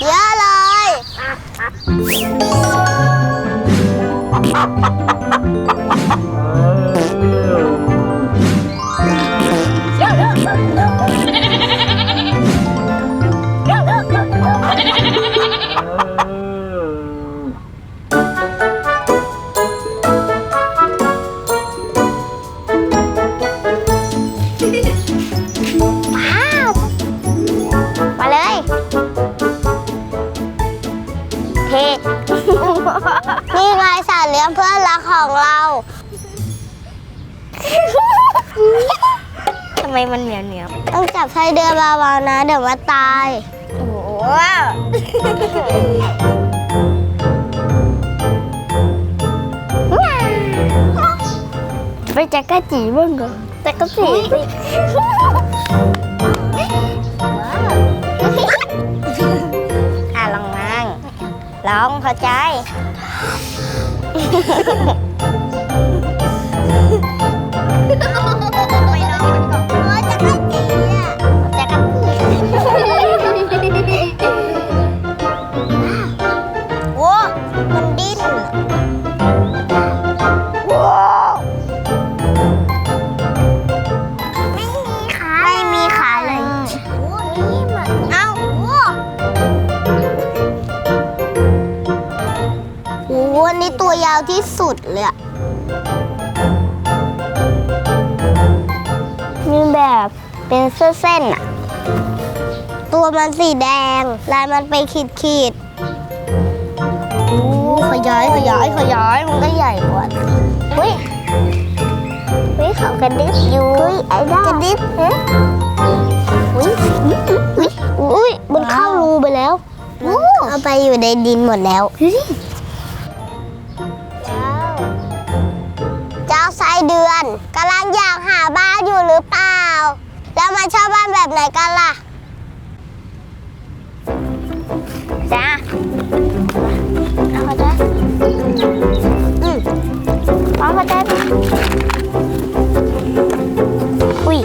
เยอะเลยว้ำไมมันเหนียวเหนียวต้องจับไส้เดือนเบาๆนะ เดี๋ยวมันตาย โอ้โหไปจักรจีบ้างเหรอจักรจีอะลองนั่งลองเข้าใจ ที่สุดเลยอะมีแบบเป็นเส้นๆอะตัวมันสีแดง ลายมันไปขีดขีดๆโอ้ขยายขยายขยายมันก็ใหญ่กว่าเฮ้ยเฮ้ยเขากระดึบอยู่เฮ้ยไอ้ด้ากระดิบเฮ้ยอุ้ยอุ้ยอุ้ยมันเข้ารูไปแล้ว เอาไปอยู่ในดินหมดแล้วเชอบบ้านแบบไหนกันล่ะ จ้าเอาเขาจ้ะอืมพร้อมเข้าใจไหมอุ้ย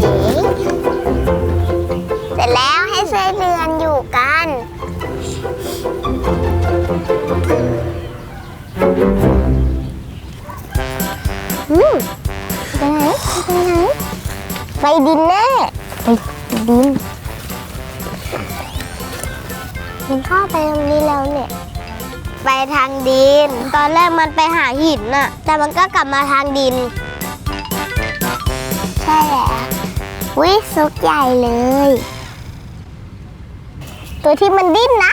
เอ๋เสร็จแล้วให้ไส้เดือนอยู่กันอื ไหนไปไหนไปดินแน่ไปดินมันเข้าไปตรงนี้แล้วเนี่ย ไปทางดิน ตอนแรกมันไปหาหินน่ะ แต่มันก็กลับมาทางดิน ใช่แล้ววิซุกใหญ่เลย ตัวที่มันดิ้นนะ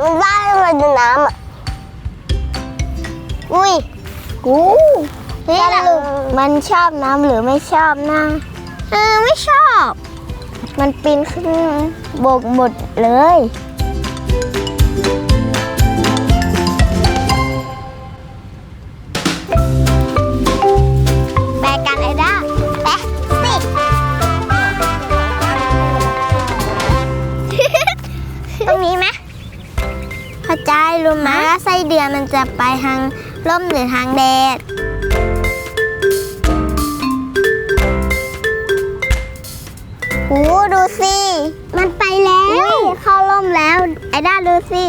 มันว่ายมาในน้ำอะ อุ้ยกู นี่แหละมันชอบน้ำหรือไม่ชอบนะเออไม่ชอบ มันปีนขึ้นบกหมดเลย แบกกันไอ้ด้าแบกสิตรงนี้ไหมเข้าใจรู้ไหมว่าไส้เดือนมันจะไปทางร่มหรือทางแดด หูดูสิ มันไปแล้วเข้าร่มแล้ว ไอ้ด้าดูสิ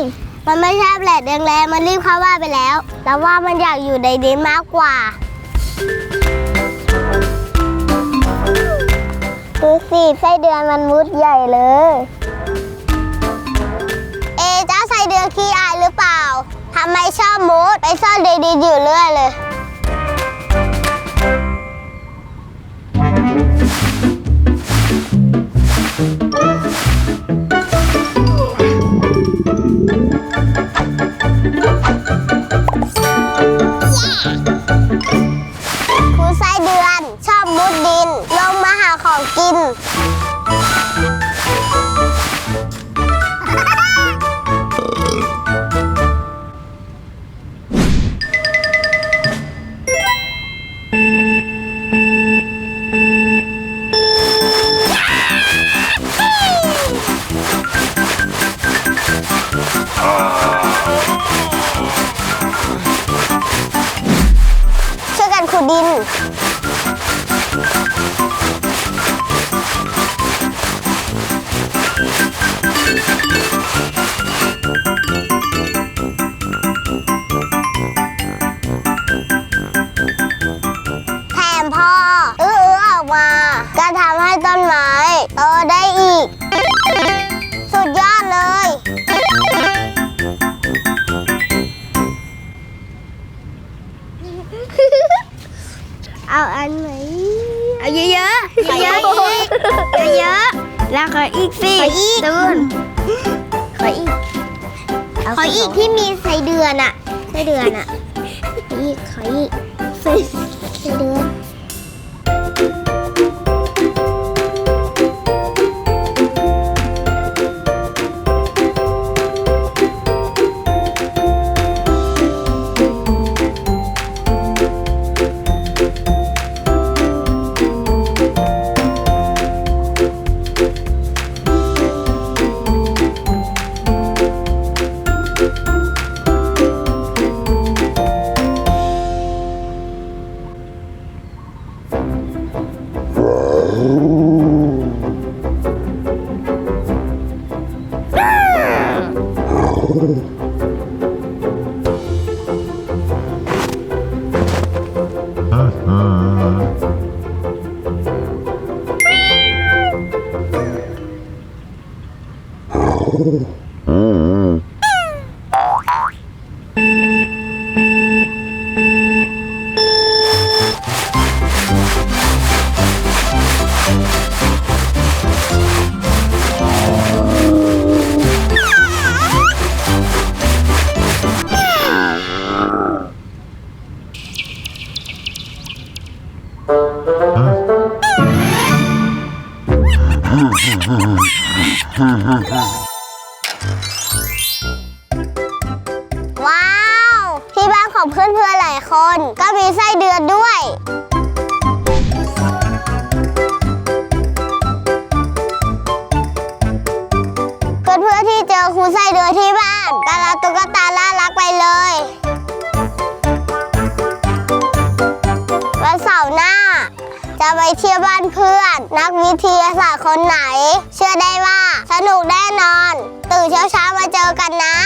มันไม่ชอบแหละแดงๆมันรีบเข้าบ้านไปแล้ว แล้วว่ามันอยากอยู่ในดินมากกว่า ดูสิไส้เดือนมันมุดใหญ่เลย เอะเจ้าใส่เดือนขี้อายหรือเปล่าทำไมชอบมุดไปซ่อนในดินอยู่เรื่อยเลย กิน เอาอันไหนเอาเยอะๆเยอะๆอีกเยอะๆแล้วขออีกสิขออีกตูนขออีกขออีกที่มีไส้เดือนอะไส้เดือนอะขออีกขออีกไส้ไส้เดือน ว้ เพื่อนๆหลายคน ก็มีไส้เดือนด้วย เพื่อนๆที่เจอครูไส้เดือนที่บ้านก็รับตุ๊กตาน่ารักไปเลยวันเสาร์หน้า จะไปเที่ยวบ้านเพื่อน นักวิทยาศาสตร์คนไหน เชื่อได้ว่าสนุกแน่นอน ตื่นเช้าๆมาเจอกันนะ